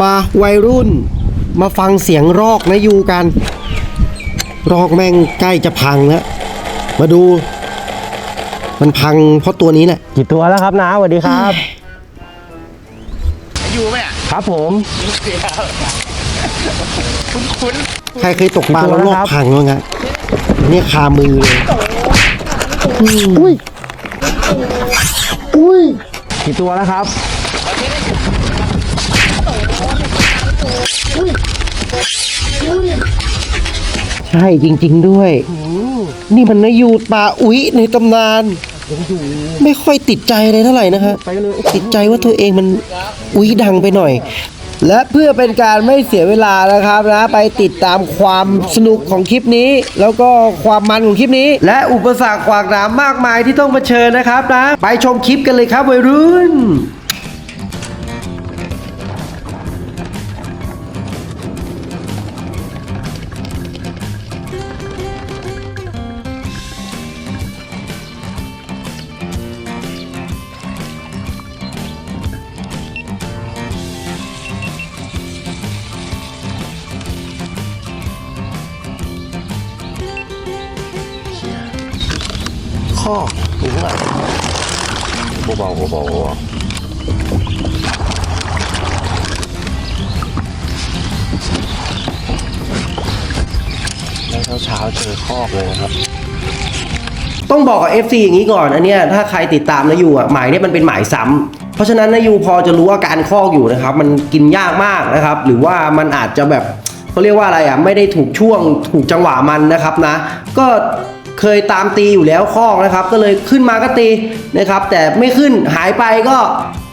มาวัยรุ่น มาฟังเสียงรอกนะยูกัน รอกแม่งใกล้จะพังแล้วมาดู มันพังเพราะตัวนี้แหละกี่ตัวแล้วครับนะสวัสดีครับ อยู่ไหมอะครับผมคุ้นคุ้นใครเคยตกปลาแล้วรอกพังบ้างฮะเนี่ยคามือเลยอุ้ยอุ้ยกี่ตัวแล้วครับ ใช่จริง ๆด้วย นี่มันนายูปลาอุ๊ยในตำนาน ไม่ค่อยติดใจเลยเท่าไหร่นะฮะไปกันเลยติดใจว่าตัวเองมันอุ๊ยดังไปหน่อย และเพื่อเป็นการไม่เสียเวลานะครับนะ ไปติดตามความสนุกของคลิปนี้ แล้วก็ความมันของคลิปนี้ และอุปสรรคขวากหนามมากมายที่ต้องมาเชิญนะครับนะ ไปชมคลิปกันเลยครับวัยรุ่น ข้อถึงอะเบาๆเบาๆแล้วเช้าเจอคอกเลยนะครับ ต้องบอกกับ FC อย่างนี้ก่อน อันเนี้ยถ้าใครติดตามนะยูอะหมายเนี่ยมันเป็นหมายซ้ำเพราะฉะนั้นนะยูพอจะรู้อาการคอกอยู่นะครับ มันกินยากมากนะครับ หรือว่ามันอาจจะแบบเขาเรียกว่าอะไรอะไม่ได้ถูกช่วงถูกจังหวะมันนะครับนะ ก็ เคยตามตีอยู่แล้วคอกนะครับ ก็เลยขึ้นมาก็ตีนะครับ แต่ไม่ขึ้นหายไปก็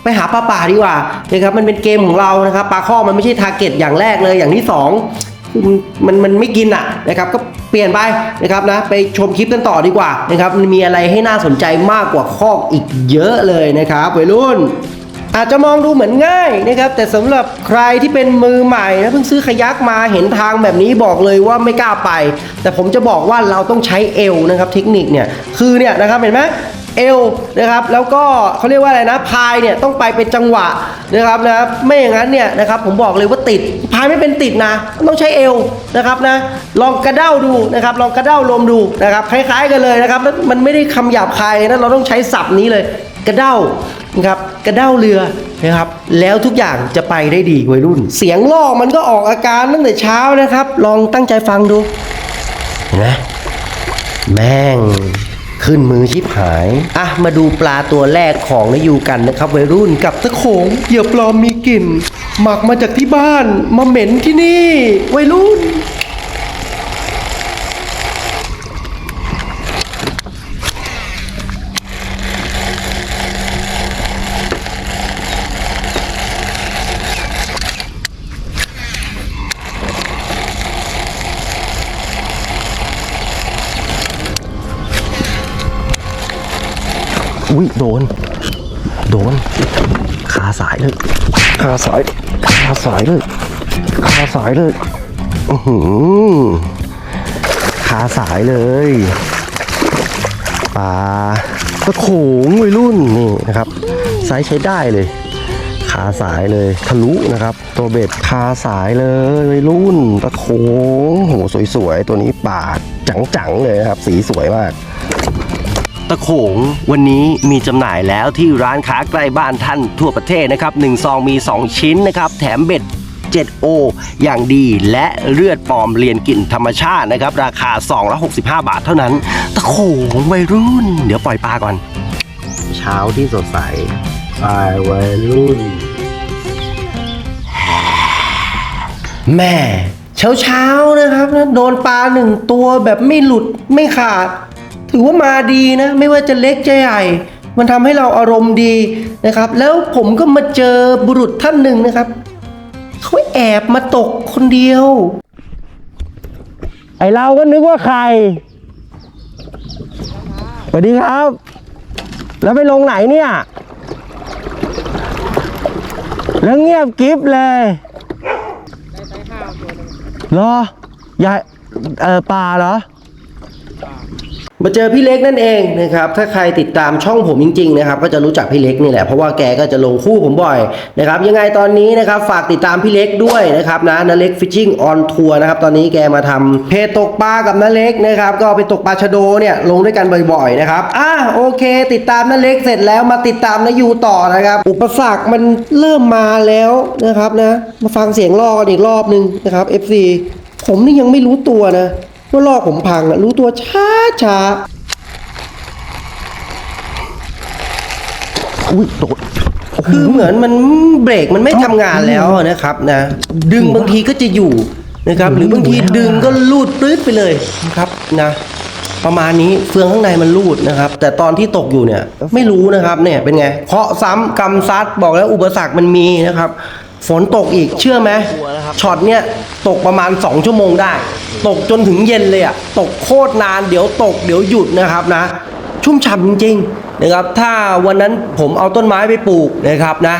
ไปหาปลาป่าดีกว่านะครับมันเป็นเกมของเรานะครับปลาคอกมันไม่ใช่ทาร์เก็ตอย่างแรกเลยอย่างที่สองมันมันไม่กินอะนะครับก็เปลี่ยนไปนะครับนะไปชมคลิปกันต่อดีกว่านะครับมีอะไรให้น่าสนใจมากกว่าคอกอีกเยอะเลยนะครับวัยรุ่น อาจจะมองดูเหมือนง่ายนะครับ แต่สำหรับใครที่เป็นมือใหม่นะเพิ่งซื้อขยักมาเห็นทางแบบนี้บอกเลยว่าไม่กล้าไป แต่ผมจะบอกว่าเราต้องใช้เอวนะครับเทคนิคเนี่ยคือเนี่ยนะครับเห็นไหมเอวนะครับแล้วก็เขาเรียกว่าอะไรนะพายเนี่ยต้องไปเป็นจังหวะนะครับนะครับไม่อย่างนั้นเนี่ยนะครับผมบอกเลยว่าติดพายไม่เป็นติดนะ ต้องใช้เอวนะครับนะลองกระเด้าดูนะครับลองกระเด้าลมดูนะครับคล้ายๆกันเลยนะครับมันไม่ได้คำหยาบคายนะเราต้องใช้ศัพท์นี้เลย กระเด้านะครับกระเด้าเรือนะครับ แล้วทุกอย่างจะไปได้ดีวัยรุ่น เสียงล่อมันก็ออกอาการตั้งแต่เช้านะครับ ลองตั้งใจฟังดูเห็นไหมแม่งขึ้นมือชิบหาย อะ มาดูปลาตัวแรกของนยูกันนะครับวัยรุ่นกับตะโขงเหยื่อปลอมมีกลิ่น หมักมาจากที่บ้าน มาเหม็นที่นี่ วัยรุ่น อุ้ยโดน โดนขาสายเลยขาสายขาสายเลยขาสายเลยอือหือขาสายเลยปลาตะโขงวัยรุ่นนี่นะครับไซส์ใช้ได้เลยขาสายเลยทะลุนะครับ ตัวเบ็ดคาสายเลยวัยรุ่นตะโขงโหสวยๆ ตัวนี้ปากจังๆเลยนะครับ สีสวยมาก ตะโขงวันนี้มีจำหน่ายแล้วที่ร้านค้าใกล้บ้านท่านทั่วประเทศนะครับ1ซองมี 2 ชิ้นนะครับ แถมเบ็ด 7O อย่างดีและเลือดปลอมเรียนกลิ่นธรรมชาตินะครับ ราคาซองละ65 บาทเท่านั้น ตะโขงวัยรุ่น เดี๋ยวปล่อยปลาก่อน เช้าที่สดใสปลายวัยรุ่น แม่เช้าเช้าๆนะครับนะโดนปลาหนึ่งตัวแบบไม่หลุดไม่ขาด ถือว่ามาดีนะ ไม่ว่าจะเล็กจะใหญ่ มันทำให้เราอารมณ์ดีนะครับ แล้วผมก็มาเจอบุรุษท่านหนึ่งนะครับเขาแอบมาตกคนเดียว ไอเราก็นึกว่าใครสวัสดีครับ แล้วไปลงไหนเนี่ย แล้วเงียบกิฟเลยเหรอใหญ่เออปลาเหรอ มาเจอพี่เล็กนั่นเองนะครับถ้าใครติดตามช่องผมจริงๆนะครับก็จะรู้จักพี่เล็กนี่แหละเพราะว่าแกก็จะลงคู่ผมบ่อยนะครับยังไงตอนนี้นะครับฝากติดตามพี่เล็กด้วยนะครับนะนเล็กฟิชชิ่งออนทัวร์นะครับตอนนี้แกมาทำเพจตกปลากับนาเล็กนะครับก็ไปตกปลาชะโดเนี่ยลงด้วยกันบ่อยๆนะครับอะโอเค ติดตามนาเล็กเสร็จแล้วมาติดตามนายูต่อนะครับ อุปสรรคมันเริ่มมาแล้วนะครับนะมาฟังเสียงลอกกันอีกรอบนึงนะครับ FC ผมนี่ยังไม่รู้ตัวนะ ว่าลอกผมพังอะรู้ตัวช้าช้าๆอุ้ยโดนคือเหมือนมันเบรกมันไม่ทำงานแล้วนะครับนะ ดึงบางทีก็จะอยู่นะครับ หรือบางทีดึงก็ลูดปลื้ดไปเลยนะครับนะ ประมาณนี้เฟืองข้างในมันลูดนะครับ แต่ตอนที่ตกอยู่เนี่ยไม่รู้นะครับเนี่ยเป็นไงเคาะซ้ำกำซัดบอกแล้วอุปสรรคมันมีนะครับ ฝนตกอีกเชื่อไหมช็อตเนี่ยตกประมาณ 2 ชั่วโมงได้ ตกจนถึงเย็นเลยอะตกโคตรนานเดี๋ยวตกเดี๋ยวหยุดนะครับนะ ชุ่มฉ่ำจริงๆนะครับถ้าวันนั้นผมเอาต้นไม้ไปปลูกนะครับนะ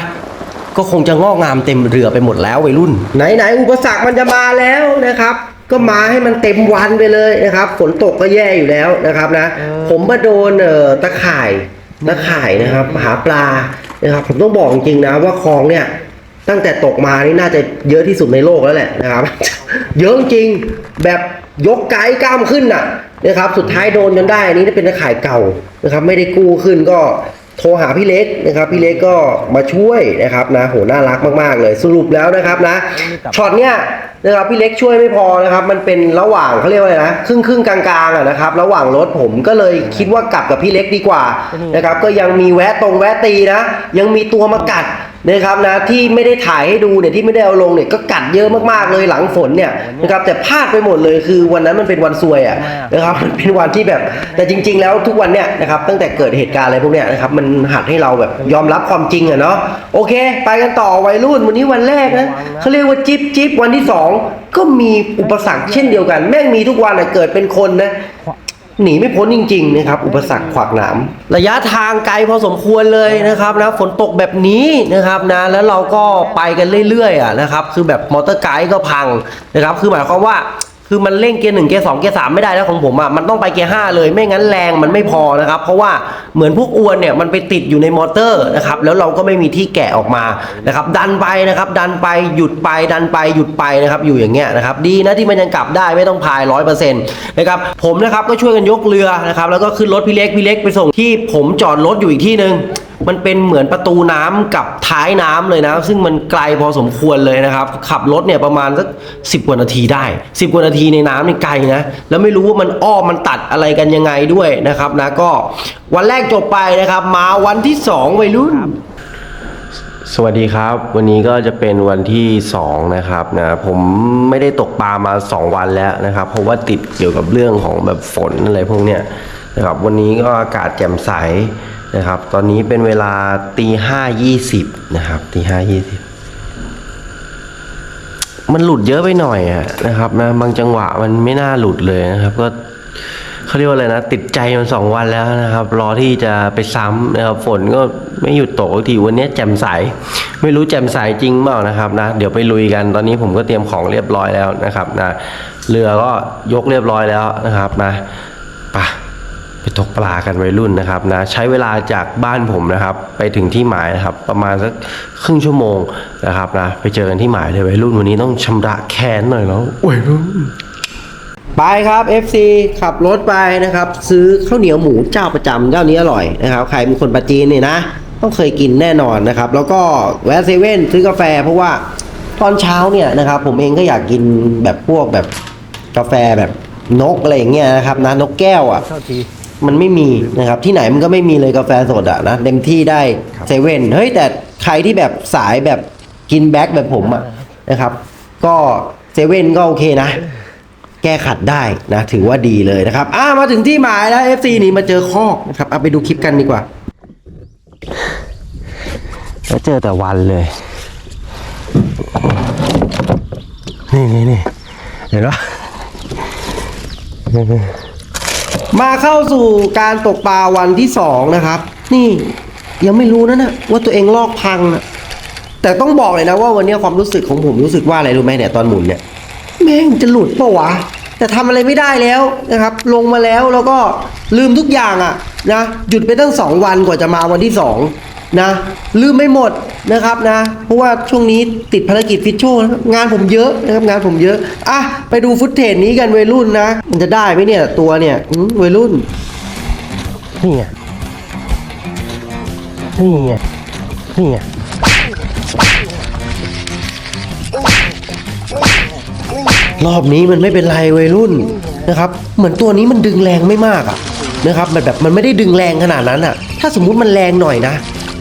ก็คงจะงอกงามเต็มเรือไปหมดแล้ววัยรุ่น ไหนๆอุปสรรคมันจะมาแล้วนะครับก็มาให้มันเต็มวันไปเลยนะครับ ฝนตกก็แย่อยู่แล้วนะครับนะ ผมมาโดนเอ่อตะข่ายตะข่ายนะครับ หาปลานะครับ ผมต้องบอกจริงๆนะว่าคลองเนี่ย ตั้งแต่ตกมานี่น่าจะเยอะที่สุดในโลกแล้วแหละนะครับ เยอะจริงแบบยกไกด์กล้ามขึ้นน่ะนะครับ สุดท้ายโดนจนได้อันนี้เป็นตะข่ายเก่านะครับ ไม่ได้กู้ขึ้นก็โทรหาพี่เล็กนะครับพี่เล็กก็มาช่วยนะครับนะโหน่ารักมากๆเลยสรุปแล้วนะครับนะช็อตเนี้ยนะครับพี่เล็กช่วยไม่พอนะครับ มันเป็นระหว่างเขาเรียกว่าอะไรนะครึ่งครึ่งกลางๆอะนะครับ ระหว่างรถผมก็เลยคิดว่ากลับกับพี่เล็กดีกว่านะครับ ก็ยังมีแวะตรงแวะตีนะ ยังมีตัวมากัด นะครับนะที่ไม่ได้ถ่ายให้ดูเนี่ยที่ไม่ได้เอาลงเนี่ยก็กัดเยอะมากๆเลยหลังฝนเนี่ยนะครับแต่พลาดไปหมดเลยคือวันนั้นมันเป็นวันซวยอะนะครับมันเป็นวันที่แบบแต่จริง ๆ แล้วทุกวันเนี่ยนะครับตั้งแต่เกิดเหตุการณ์อะไรพวกเนี้ยนะครับมันหัดให้เราแบบยอมรับความจริงอะเนาะโอเค ไปกันต่อวัยรุ่นวันนี้วันแรกนะเขาเรียกว่าจิ๊บจิ๊บวันที่สองก็มีอุปสรรคเช่นเดียวกัน แม่งมีทุกวันอะเกิดเป็นคนนะ หนีไม่พ้นจริงๆนะครับอุปสรรคขวากหนามระยะทางไกลพอสมควรเลยนะครับนะฝนตกแบบนี้นะครับนะแล้วเราก็ไปกันเรื่อยๆอะนะครับคือแบบมอเตอร์ไกด์ก็พังนะครับคือหมายความว่า คือมันเร่งเกียร์หนึ่งเกียร์สองเกียร์สามไม่ได้แล้วของผมอะมันต้องไปเกียร์ห้าเลยไม่งั้นแรงมันไม่พอนะครับ เพราะว่าเหมือนพวกอวนเนี่ยมันไปติดอยู่ในมอเตอร์นะครับแล้วเราก็ไม่มีที่แกะออกมานะครับดันไปนะครับ ดันไปหยุดไปดันไปหยุดไปนะครับอยู่อย่างเงี้ยนะครับดีนะที่มันยังกลับได้ไม่ต้องพายร้อยเปอร์เซ็นต์นะครับผมนะครับก็ช่วยกันยกเรือนะครับแล้วก็ขึ้นรถพี่เล็กพี่เล็กไปส่งที่ผมจอดรถอยู่อีกที่หนึ่ง มันเป็นเหมือนประตูน้ำกับท้ายน้ำเลยนะ ซึ่งมันไกลพอสมควรเลยนะครับ ขับรถเนี่ยประมาณสักสิบกว่านาทีได้สิบกว่านาทีในน้ำนี่ไกลนะ แล้วไม่รู้ว่ามันอ้อมมันตัดอะไรกันยังไงด้วยนะครับนะก็วันแรกจบไปนะครับ มาวันที่สองวัยรุ่นสวัสดีครับ วันนี้ก็จะเป็นวันที่2นะครับนะผมไม่ได้ตกปลามา 2 วันแล้วนะครับ เพราะว่าติดเกี่ยวกับเรื่องของแบบฝนอะไรพวกเนี้ยนะครับวันนี้ก็อากาศแจ่มใส นะครับ ตอนนี้เป็นเวลาตีห้ายี่สิบนะครับตีห้ายี่สิบมันหลุดเยอะไปหน่อยอะนะครับนะบางจังหวะมันไม่น่าหลุดเลยนะครับ ก็เขาเรียกว่าอะไรนะ ติดใจมันสองวันแล้วนะครับ รอที่จะไปซ้ำนะครับฝนก็ไม่หยุดตกสักทีวันนี้แจ่มใส ไม่รู้แจ่มใสจริงเปล่านะครับนะเดี๋ยวไปลุยกันตอนนี้ผมก็เตรียมของเรียบร้อยแล้วนะครับนะเรือก็ยกเรียบร้อยแล้วนะครับนะไป ไปตกปลากันวัยรุ่นนะครับนะใช้เวลาจากบ้านผมนะครับ ไปถึงที่หมายนะครับ ประมาณสักครึ่งชั่วโมงนะครับนะไปเจอกันที่หมายเลยวัยรุ่นวันนี้ต้องชำระแค้นหน่อยแล้ววัยรุ่นไปครับ FC ขับรถไปนะครับ ซื้อข้าวเหนียวหมูเจ้าประจำเจ้านี้อร่อยนะครับใครเป็นคนปาจีนเนี่ยนะ ต้องเคยกินแน่นอนนะครับ แล้วก็แวะเซเว่นซื้อกาแฟเพราะว่าตอนเช้าเนี่ยนะครับ ผมเองก็อยากกินแบบพวกแบบกาแฟแบบนกอะไรอย่างเงี้ยนะครับนะนกแก้วอะเท่าที มันไม่มีนะครับ ที่ไหนมันก็ไม่มีเลยกาแฟสดอะนะเต็มที่ได้เซเว่นเฮ้ยแต่ใครที่แบบสายแบบกินแบ็คแบบผมอะนะครับ ก็เซเว่นก็โอเคนะ แก้ขัดได้นะ ถือว่าดีเลยนะครับอ่ามาถึงที่หมายแล้ว FC นี่มาเจอคอกนะครับเอาไปดูคลิปกันดีกว่าแล้วเจอแต่วันเลย นี่นี่นี่เห็นปะ มาเข้าสู่การตกปลาวันที่สองนะครับ นี่ยังไม่รู้นะนะว่าตัวเองลอกพังนะแต่ต้องบอกเลยนะว่าวันนี้ความรู้สึกของผมรู้สึกว่าอะไรรู้ไหมเนี่ยตอนหมุนเนี่ย แม่งจะหลุดปะวะแต่ทำอะไรไม่ได้แล้วนะครับ ลงมาแล้วแล้วก็ลืมทุกอย่างอะนะหยุดไปตั้งสองวันกว่าจะมาวันที่สอง นะลืมไม่หมดนะครับนะ เพราะว่าช่วงนี้ติดภารกิจฟิชโชงานผมเยอะนะครับงานผมเยอะอะไปดูฟุตเทจนี้กันวัยรุ่นนะ มันจะได้ไหมเนี่ยตัวเนี่ยวัยรุ่นนี่ไงนี่ไงนี่ไงรอบนี้มันไม่เป็นไรวัยรุ่นนะครับ เหมือนตัวนี้มันดึงแรงไม่มากอะนะครับมันแบบมันไม่ได้ดึงแรงขนาดนั้นอะถ้าสมมุติมันแรงหน่อยนะ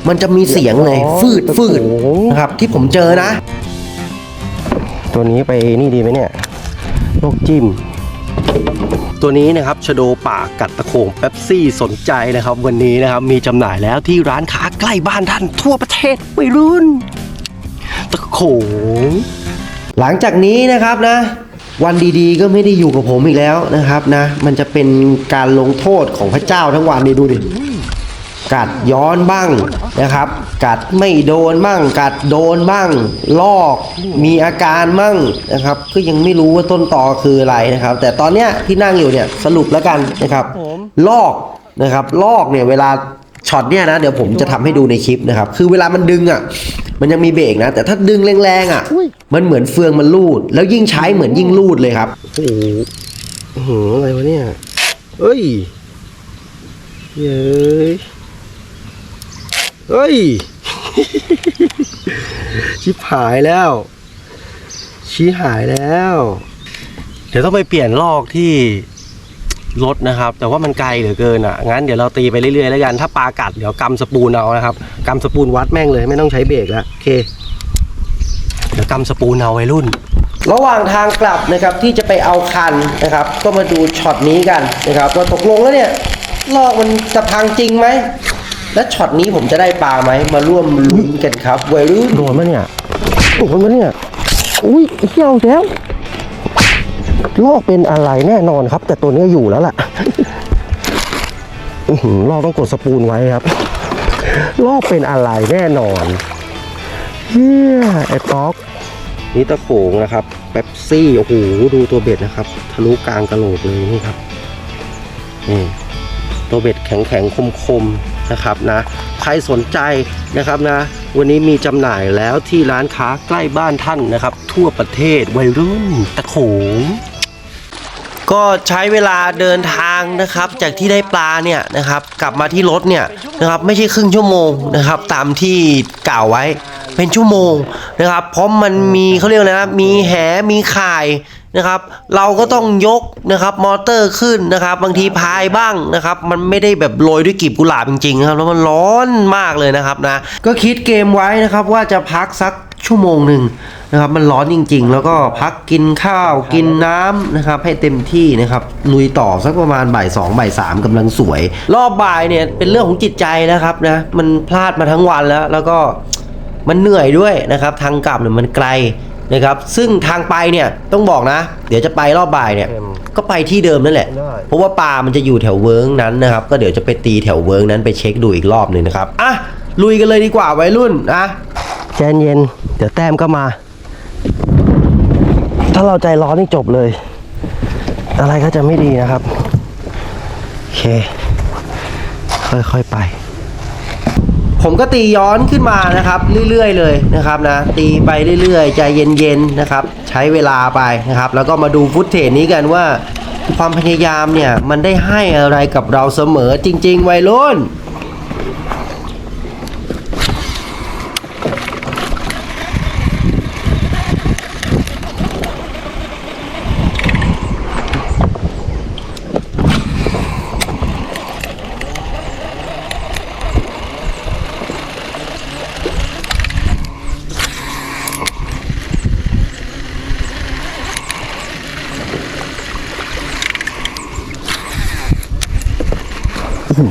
มันจะมีเสียงเลยอ๋อฟืดฟืดโอ้โหนะครับ ที่ผมเจอนะ ตัวนี้ไปนี่ดีไหมเนี่ยโรคจิ้ม ตัวนี้นะครับชโดป่ากัดตะโขงเป๊ปซี่สนใจนะครับ วันนี้นะครับมีจำหน่ายแล้วที่ร้านค้าใกล้บ้านท่านทั่วประเทศวัยรุ่น ตะโขงหลังจากนี้นะครับนะวันดีๆ ก็ไม่ได้อยู่กับผมอีกแล้วนะครับนะ มันจะเป็นการลงโทษของพระเจ้าทั้งวันนี่ดูดิ กัดย้อนบ้างนะครับ กัดไม่โดนบ้าง กัดโดนบ้าง ลอกมีอาการบ้างนะครับ ก็ยังไม่รู้ว่าต้นตอคืออะไรนะครับ แต่ตอนเนี้ยที่นั่งอยู่เนี่ยสรุปแล้วกันนะครับลอกนะครับลอกเนี่ยเวลาช็อตเนี่ยนะเดี๋ยวผมจะทำให้ดูในคลิปนะครับ คือเวลามันดึงอะ มันยังมีเบรกนะ แต่ถ้าดึงแรงๆอะ มันเหมือนเฟืองมันลูด แล้วยิ่งใช้เหมือนยิ่งลูดเลยครับโอ้โหอื้อหืออะไรวะเนี่ยเอ้ยเย้ย เอ้ย ชิบหายแล้ว ชี้หายแล้ว เดี๋ยวต้องไปเปลี่ยนลอกที่รถนะครับ แต่ว่ามันไกลเหลือเกินอะ งั้นเดี๋ยวเราตีไปเรื่อยๆแล้วกัน ถ้าปลากัดเดี๋ยวกำสปูนเอานะครับกำสปูนวัดแม่งเลยไม่ต้องใช้เบรกแล้วโอเค เดี๋ยวกำสปูนเอาไวัยรุ่น ระหว่างทางกลับนะครับที่จะไปเอาคันนะครับ ก็มาดูช็อตนี้กันนะครับว่าตกลงแล้วเนี่ยลอกมันจะพังจริงไหม และช็อตนี้ผมจะได้ปลาไหมมาร่วมลุ้นกันครับวัยรุ่นโดนมะเนี่ยโดนมะเนี่ยอุ้ยเที่ยวแล้วลอกเป็นอะไรแน่นอนครับ แต่ตัวเนี้ยอยู่แล้วล่ะอื้อหือลอกต้องกดสปูนไว้ครับ ลอกเป็นอะไรแน่นอนเฮียไอ้ป๊อกนี่ตะโขงนะครับเป๊ปซี่โอ้โหดูตัวเบ็ดนะครับ ทะลุกลางกระโหลกเลยนี่ครับนี่ตัวเบ็ดแข็งแข็งคมคมๆ นะครับนะใครสนใจนะครับนะวันนี้มีจำหน่ายแล้วที่ร้านค้าใกล้บ้านท่านนะครับ ทั่วประเทศวัยรุ่นตะโขงก็ใช้เวลาเดินทางนะครับ จากที่ได้ปลาเนี่ยนะครับ กลับมาที่รถเนี่ยนะครับไม่ใช่ครึ่งชั่วโมงนะครับ ตามที่กล่าวไว้เป็นชั่วโมงนะครับ เพราะมันมีเขาเรียกนะมีแหมีข่าย นะครับ เราก็ต้องยกนะครับมอเตอร์ขึ้นนะครับ บางทีพายบ้างนะครับ มันไม่ได้แบบโรยด้วยกลีบกุหลาบจริงๆนะครับแล้วมันร้อนมากเลยนะครับนะ ก็คิดเกมไว้นะครับว่าจะพักสักชั่วโมงหนึ่งนะครับ มันร้อนจริง ๆ แล้วก็พักกินข้าวกินน้ำนะครับ ให้เต็มที่นะครับลุยต่อสักประมาณบ่ายสองบ่ายสามกำลังสวย รอบบ่ายเนี่ยเป็นเรื่องของจิตใจนะครับนะมันพลาดมาทั้งวันแล้ว แล้วก็มันเหนื่อยด้วยนะครับ ทางกลับเนี่ยมันไกล นะครับซึ่งทางไปเนี่ยต้องบอกนะ เดี๋ยวจะไปรอบบ่ายเนี่ยก็ไปที่เดิมนั่นแหละได้เพราะว่าปลามันจะอยู่แถวเวิร์งนั้นนะครับ ก็เดี๋ยวจะไปตีแถวเวิร์งนั้นไปเช็คดูอีกรอบหนึ่งนะครับอะลุยกันเลยดีกว่าวัยรุ่นนะใจเย็นเดี๋ยวแต้มก็มา ถ้าเราใจร้อนนี่จบเลย อะไรก็จะไม่ดีนะครับ โอเค ค่อยๆไป ผมก็ตีย้อนขึ้นมานะครับ เรื่อยๆเลยนะครับนะตีไปเรื่อยๆ ใจเย็นๆนะครับ ใช้เวลาไปนะครับ แล้วก็มาดูฟุตเทจนี้กันว่า ความพยายามเนี่ยมันได้ให้อะไรกับเราเสมอจริง ๆ วัยรุ่น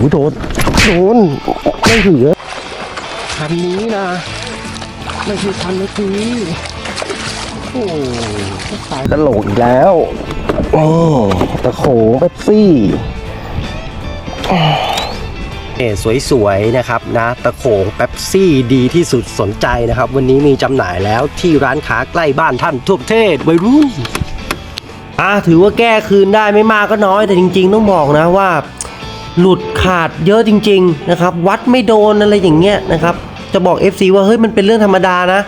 โอ้โหโดนโดนไม่ถือคันนี้นะไม่ใช่คันเมื่อกี้โอ้สายกระโหลกอีกแล้วนี่ตะโขงเป๊ปซี่เอ่สวยๆนะครับนะตะโขงเป๊ปซี่ดีที่สุดสนใจนะครับ วันนี้มีจำหน่ายแล้วที่ร้านค้าใกล้บ้านท่านทั่วประเทศวัยรุ่นอะถือว่าแก้คืนได้ไม่มากก็น้อยแต่จริง ๆ ต้องบอกนะว่า หลุดขาดเยอะจริง ๆ นะครับ วัดไม่โดนอะไรอย่างเงี้ยนะครับ จะบอก FC ว่าเฮ้ยมันเป็นเรื่องธรรมดานะ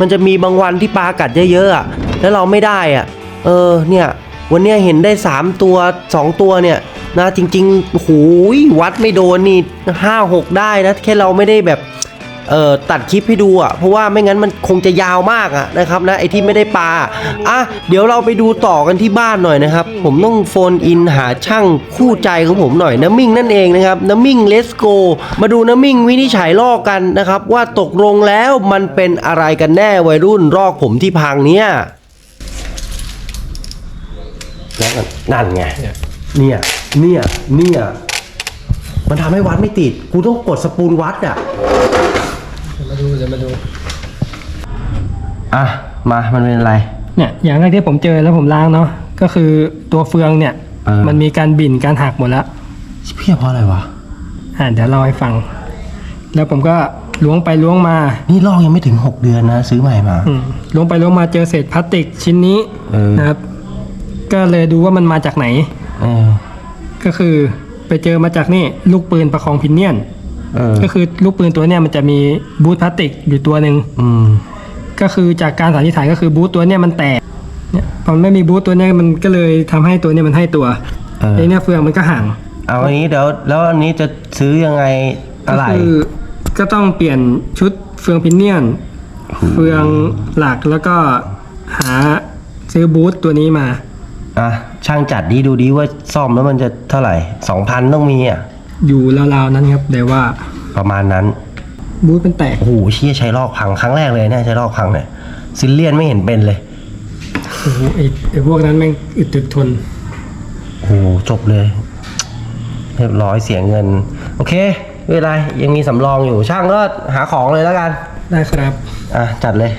มันจะมีบางวันที่ปลากัดเยอะๆอะแล้วเราไม่ได้อะ เออเนี่ยวันเนี้ยเห็นได้ 3 ตัว 2 ตัวเนี่ยนะจริงๆโอ้โหวัดไม่โดนนี่ห้าหกได้นะแค่เราไม่ได้แบบ เอ่อตัดคลิปให้ดูอะเพราะว่าไม่งั้นมันคงจะยาวมากอะนะครับนะไอที่ไม่ได้ปลาอะเดี๋ยวเราไปดูต่อกันที่บ้านหน่อยนะครับ ผมต้องโฟนอินหาช่างคู่ใจของผมหน่อยน้ำมิ่งนั่นเองนะครับน้ำมิ่งเลสโกมาดูน้ำมิ่งวินิจฉัยลอกกันนะครับว่าตกลงแล้วมันเป็นอะไรกันแน่วัยรุ่นลอกผมที่พังเนี่ยแล้วมันนั่นไง เนี่ย เนี่ย เนี่ย มันทำให้วัดไม่ติด กูต้องกดสปูลวัดอะ ดูเดี๋ยวมาดู อะ มา มันเป็นอะไร เนี่ยอย่างแรกที่ผมเจอแล้วผมล้างเนาะก็คือตัวเฟืองเนี่ย เออ มันมีการบิ่นการหักหมดแล้ว เพี้ยเพราะอะไรวะ อ่าเดี๋ยวเล่าให้ฟัง แล้วผมก็ล้วงไปล้วงมานี่ลอกยังไม่ถึง 6 เดือนนะ ซื้อใหม่มา อืมล้วงไปล้วงมาเจอเศษพลาสติกชิ้นนี้เออ นะครับ ก็เลยดูว่ามันมาจากไหน เออก็คือไปเจอมาจากนี่ลูกปืนประคองพินเนียน เออ ก็คือลูกปืนตัวเนี้ยมันจะมีบูทพลาสติกอยู่ตัวหนึ่ง อืม ก็คือจากการสันนิษฐานก็คือบูทตัวเนี้ยมันแตกเนี่ยพอมันไม่มีบูทตัวเนี้ยมันก็เลยทำให้ตัวเนี้ยมันให้ตัวเออ ไอ้เนี่ยเฟืองมันก็ห่างเอาอันนี้เดี๋ยวแล้วอันนี้จะซื้อยังไงอะไรก็คือก็ต้องเปลี่ยนชุดเฟืองพินเนียน เฟืองหลักแล้วก็หาซื้อบูทตัวนี้มา อะช่างจัดดีดูดีว่าซ่อมแล้วมันจะเท่าไหร่2,000ต้องมีอะ อยู่ราวๆนั้นครับแต่ว่าประมาณนั้น บูทมันแตก โอ้โหเชี่ยใช้ลอกพังครั้งแรกเลยเนี่ยใช้ลอกพังเนี่ยซิลเลียนไม่เห็นเป็นเลย โอ้โหไอ้ไอ้พวกนั้นแม่งอึดตึกทน โอ้โหจบเลย เรียบร้อยเสียเงิน โอเคไม่เป็นไรยังมีสำรองอยู่ช่างก็หาของเลยแล้วกัน ได้ครับ อะ จัดเลย